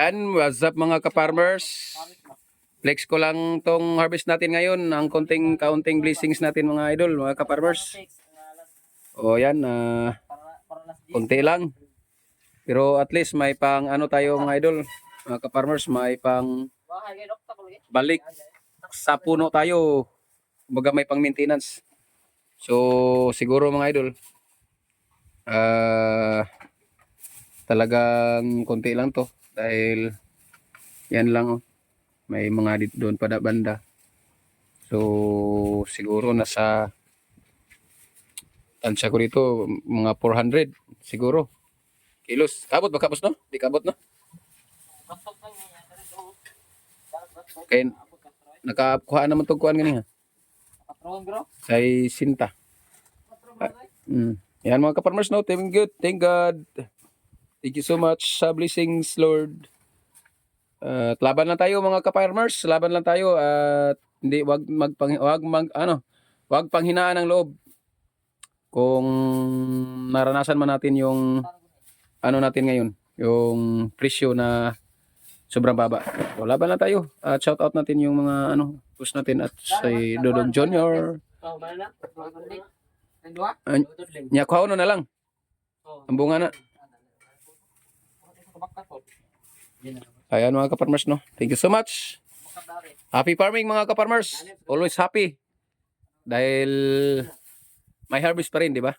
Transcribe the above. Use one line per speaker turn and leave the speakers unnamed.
Yan, what's up mga ka-farmers? Flex ko lang tong harvest natin ngayon, ang konting kaunting blessings natin mga idol, mga ka-farmers. O yan, ah, konti lang. Pero at least may pang ano tayo mga idol, mga ka-farmers, may pang balik sa puno tayo. Kumbaga may pang maintenance. So siguro mga idol, ah talagang konti lang to dahil yan lang oh. may mga dito doon pada banda. So siguro nasa tansya ko dito mga 400 siguro kilos. Kabot ba kapos no? Di kabot no? Kaya nakakuha naman tong kuan gani ha. Say sinta. Mm. Yan mga ka-farmers no, thank good, thank God. Thank you so much sa blessings Lord. Uh, at laban lang tayo mga ka-farmers, laban lang tayo at hindi wag magpang wag mag ano, wag panghinaan ng loob. Kung naranasan man natin yung ano natin ngayon, yung presyo na sobrang baba. So, laban lang tayo. At shout out natin yung mga ano, post natin at si Dodong Junior. An- Nya kuha na lang. Ang bunga na. Ayan mga ka-farmers no. Thank you so much. Happy farming mga ka-farmers. Always happy. Dahil may harvest pa rin, di ba?